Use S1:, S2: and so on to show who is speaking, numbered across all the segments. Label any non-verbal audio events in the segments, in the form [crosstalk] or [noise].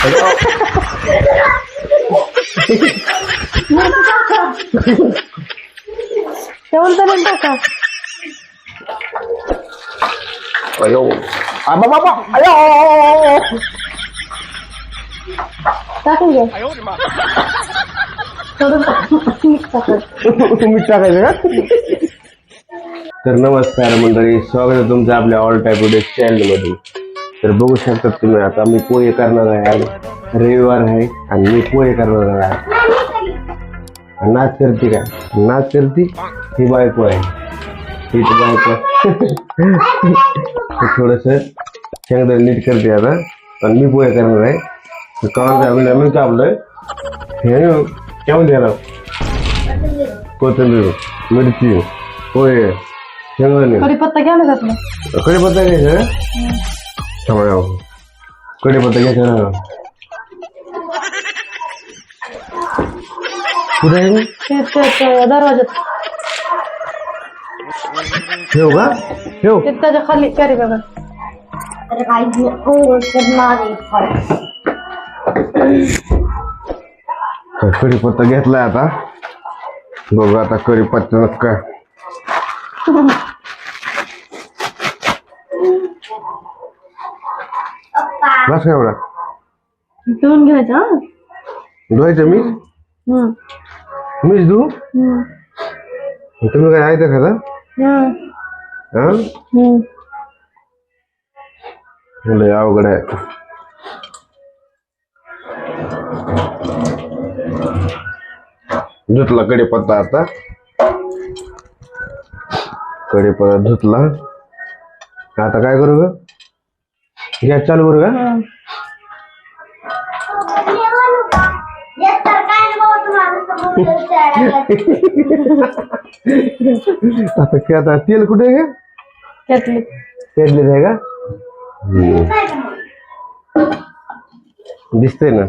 S1: तरी टाका.
S2: अयो. आबा बाबा अयो.
S1: टाकून घ्या. थोडं मीठ टाकायचं
S2: मीठ टाकायचं का? तर नमस्कार मंडळी स्वागत आहे तुमचं आपल्या ऑल टाईप चॅनलमध्ये तर बघू शकता तुम्ही आता मी पोहे करणार आहे. रविवार आहे आणि मी पोहे करणार आहे. नाच करते का? नाच करते? ही बायको आहे. ही बायको [laughs] थोडस शेंगदाणे नीट करते आता. आणि मी पोहे करणार आहे. आपल्या मी कापलंय हे केव्हा देणार कोथिंबीर मिरची पोहे शेंगदाणे.
S1: कढीपत्ता घ्या ना
S2: कढीपत्ता घ्यायचा? थांबा कढीपत्ता घ्यायचा ना कुठे आहे
S1: दरवाजात
S2: ठेव का ठेव
S1: ते त्याच्याखाली कॅरी बघा
S2: तर कढीपत्ता घेतलाय आता बघू आता कढीपत्ता काय बस का एवढा?
S1: धुवून घ्यायचा हा?
S2: धुवायचं मीच. मीच धू. तुम्ही काय आहे
S1: हम्म.
S2: हा. लय अवघड आहे धुतला कढीपत्ता आता. कढीपत्ता धुतला. आता काय करू ग? गॅस चालू करू का. आता काय आता तेल कुठे आहे? का
S1: त्यातली.
S2: पेटलेच आहे का? दिसतंय ना?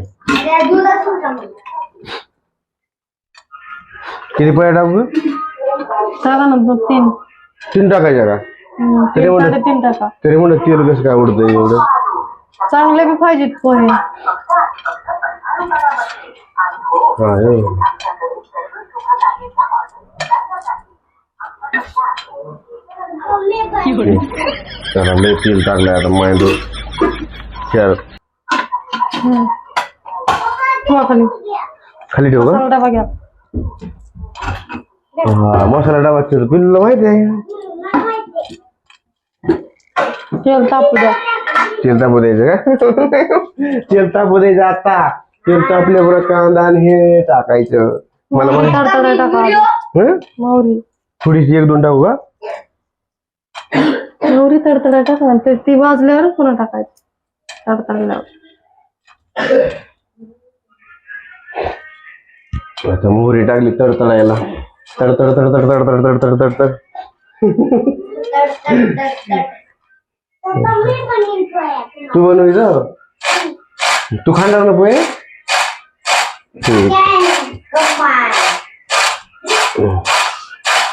S2: किती पळ्या टाकू?
S1: ना दोन तीन.
S2: तीन टाकायच्या का. तरी म्हणलं-
S1: साडेतीन टाका.
S2: तरी म्हणलं तेल कसं काय उडतंय एवढं?
S1: चांगले बी पाहिजेत पोहे.
S2: हा लय तेल टाकलंय आता मांडू चार
S1: हम्म. ठेवा खाली.
S2: खाली ठेवू का?
S1: मसाला डबा घ्या.
S2: हा मसाला डबा माहिती आहे.
S1: तेल तापू द्या.
S2: तेल तापू द्यायचं का? तेल तापू द्यायचं आता. तेल तापल्याबरोबर कांदा आणि हे टाकायचं. मला
S1: तडतडा टाका
S2: हं?
S1: मोहरी
S2: थोडीशी एक दोन टाकू का?
S1: मोहरी तडतडा टाका ना ते ती वाजल्यावर पुन्हा टाकायचं. तडतडल्यावर.
S2: आता मोहरी टाकली तडतडायला. तडतड तडतड. तडतड तडतड तडतड. तू बनवायचं तू खाणार ना पोहे.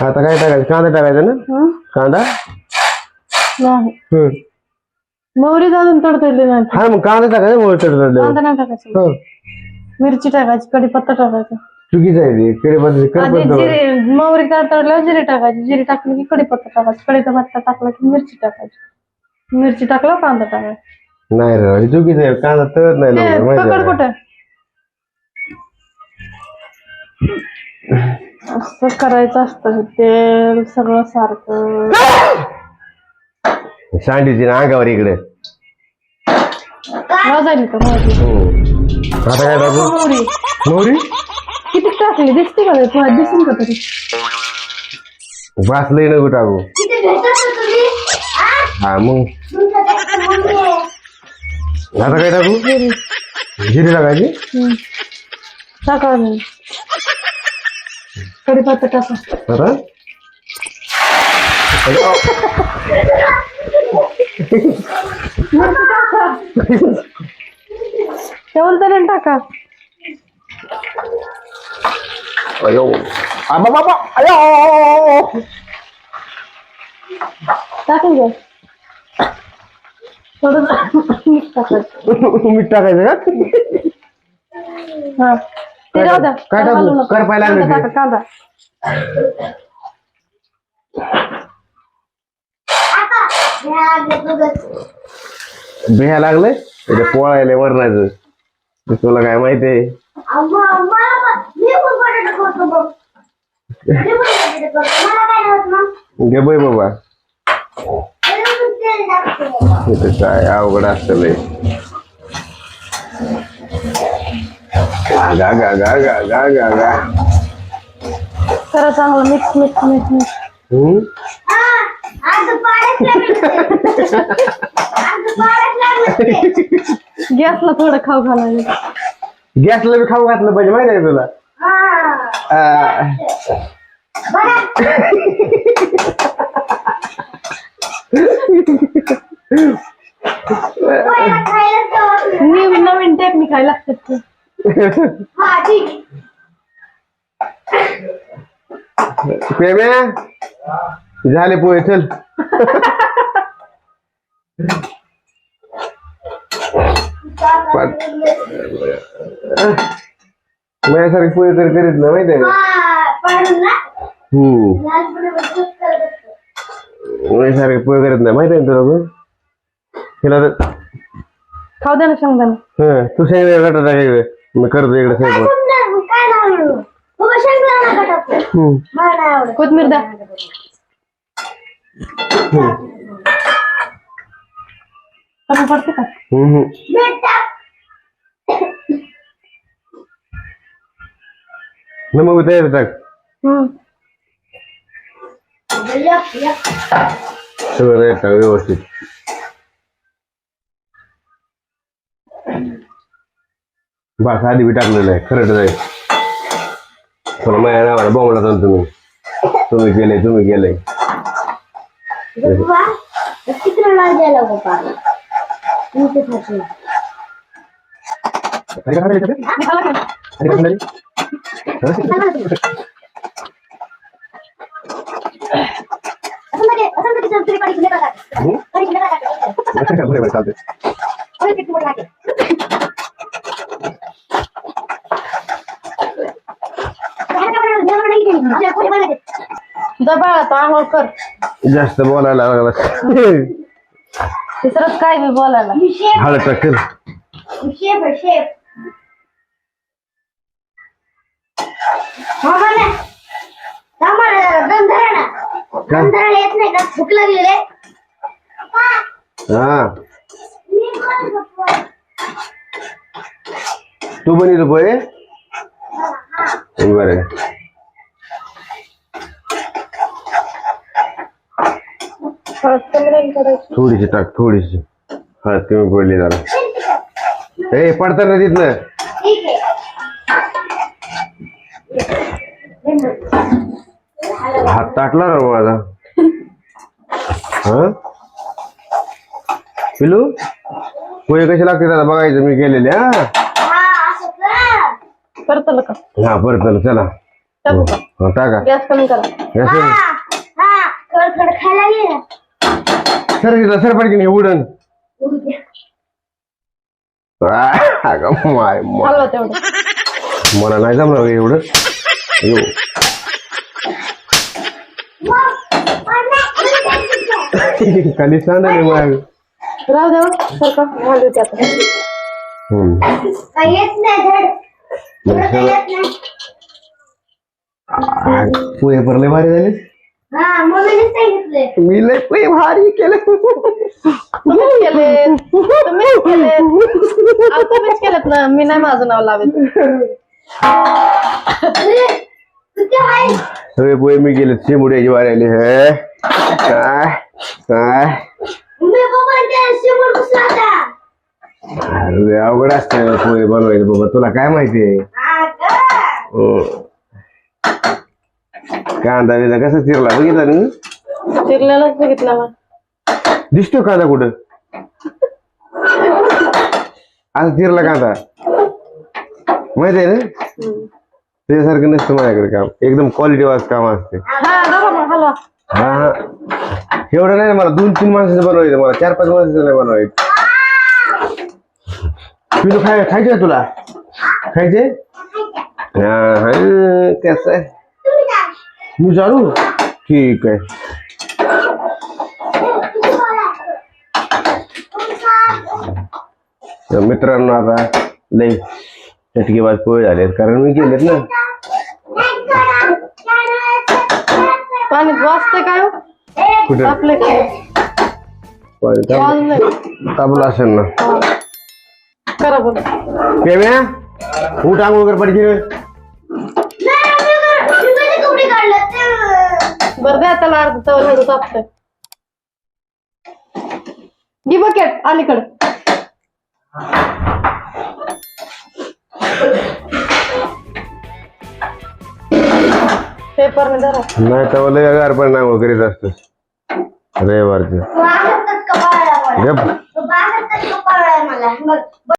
S2: आता काय टाकायचं? कांदा टाकायचा ना? कांदा?
S1: नाही.
S2: हं.
S1: मोहरी अजून तडतडली नाही.
S2: हा मग कांदा टाकायचा मोहरी तडतडलं
S1: कांदा नाही टाकायचं.
S2: हं.
S1: मिरची टाकायची कढीपत्ता टाकायचा.
S2: चुकीचं आहे ते. कडे
S1: आधी
S2: कडे
S1: जिरे मोहरी तडतडल्यावर जिरे टाकायची. जिरे टाकली की कढीपत्ता टाकायची. कढीपत्ता टाकला की मिरची टाकायची. मिरची टाकला कांदा टाकायचा
S2: नाही रे चुकीचं आहे कांदा तळत नाही लवकर माहिती
S1: पकड
S2: आहे. का?
S1: कुठं? असं करायचं असतं तेल सगळं सारखं.
S2: सांडीची ना अंगावर इकडे.
S1: वाजायली का मोहरी
S2: हो. आता काय टाकू?
S1: मोहरी.
S2: मोहरी?
S1: किती टाकली? दिसते का तुला दिसून का तरी?
S2: वास लई नको टाकू. हा मग आता काय टाकू जिरी टाकायची
S1: हम्म. टाका अजून. कढीपत्ता टाका
S2: आता
S1: मिरची टाका तेवढं तरी टाका
S2: अयो आबा बाबा अयो
S1: टाकून घ्या थोडं मीठ टाकायचं
S2: मीठ टाकायचं का?
S1: हा. ते राहू द्या.
S2: काय टाकू?
S1: घालू नका.
S2: करपायला लागलं
S1: कांदा
S2: ते.
S1: टाका, कांदा.
S2: बिहा लागलंय ते पोळायला वरणाचं ते तुला काय माहिती? आहे घे बाई बाबा. इथं काय अवघड असतं लय गा गा गा गा गा गा गा.
S1: करा चांगलं मिक्स मिक्स मिक्स मिक्स
S2: हम्म?
S1: गॅसला थोडं खाऊ घालायला
S2: गॅसला बी खाऊ घातलं पाहिजे माहिती आहे तुला? आ,
S1: ते.
S2: प्रेम्या झाले पोहे चल. माझ्यासारखे पोहे तर करीत ना माहिती आहे का? हम्म. माझ्यासारखे पोहे करत नाही माहिती आहे ना तुला तर
S1: खाऊ द्या ना
S2: हं, तू टाकायचं मी करतो इकडे स्वयंपाक हम्म.
S1: कोथमीर द्या कमी पडते का?
S2: हम्म. नमक तयार टाक
S1: हम्म.
S2: सगळं टाक व्यवस्थित. बस आधी बी टाकलेलं आहे. खरंच आहे. तुला माझ्या नावाला बोंबला जाऊन तुम्ही. तुम्ही केले तुम्ही केले? चालते
S1: दबाळ तो आंघोळ कर
S2: जास्त बोलायला लागला.
S1: तिसरंच काय मी बोलायला.
S2: हळद टाक चल.
S3: शेप येत नाही का भूक
S2: हा तू येतो पोहे बरं
S1: हळद कमी नाही करायची
S2: थोडीशी टाक थोडीशी. हळद कमी पडली जरा. ए पडतं ना तिथनं.
S3: ठीक आहे
S2: हात ताटला ना माझा हा? पिलू? पोहे कसे लागते आता बघायचं मी केलेले हा?
S3: हा
S1: करतलं का?
S2: हा बरं चला.
S1: टाकू का?
S2: हा, टाका.
S1: गॅस कमी करा.
S2: गॅस.
S3: हा हा थोडं खायला
S2: सर सर पडकी नाही उडन.
S3: उडू द्या.
S2: आ, अगं माय मला नाही जमणार रे एवढं. अयो
S3: मग, पण नाही.
S2: खाली मग
S1: राहू द्या घालू त्यात.
S3: काही येत नाही
S2: आ, पोहे पर लय भारी झाले.
S3: हा
S2: मी लय पोहे भारी केले.
S1: तुम्हीच केले. तुम्हीच केले. अहो, तुम्हीच केलेत ना. मी नाही माझं नाव लावेल
S3: अरे,
S2: पोहे मी केले चिमुड्याची वारी आली हे काय काय? अरे अवघड असतं पोहे बनवायचं बाबा. तुला काय माहिती आहे?
S3: हा का?
S2: हम्म. कांदा बिंदा कसा चिरला? बघितला ना
S1: चिरलेलाच बघितला
S2: दिसतो कांदा कुठं? आज चिरला कांदा. माहिती आहे ना? त्याच्यासारखं नसतं माझ्याकडे काम. एकदम क्वालिटी वाज काम असते.
S1: हा
S2: एवढं नाही मला. दोन तीन माणसाचं बनवायचं मला. चार पाच माणसाचं नाही बनवायचं. पिलू खाय खायचे तुला? खायचे हा हा कसं आहे. जाणू ठीक आहे तर मित्रांनो आता लई चटकेबाज पोहे झालेत कारण मी गेलेत ना.
S1: पाणी वाजतंय काय हो?
S2: कुठे?
S1: आपलं काय वाजलंय
S2: ताबला असेल ना.
S1: करा बरं
S2: पेम्या उठ आंघोळ कर पडची
S1: बरं द्या त्याला अर्ध तवर एवढं तापतंय घे बकेट अलीकडे. पेपरने धरा.
S2: नाही तर लय गार पण आंघोळ करीत असतो. रविवारचं गप.
S3: मला?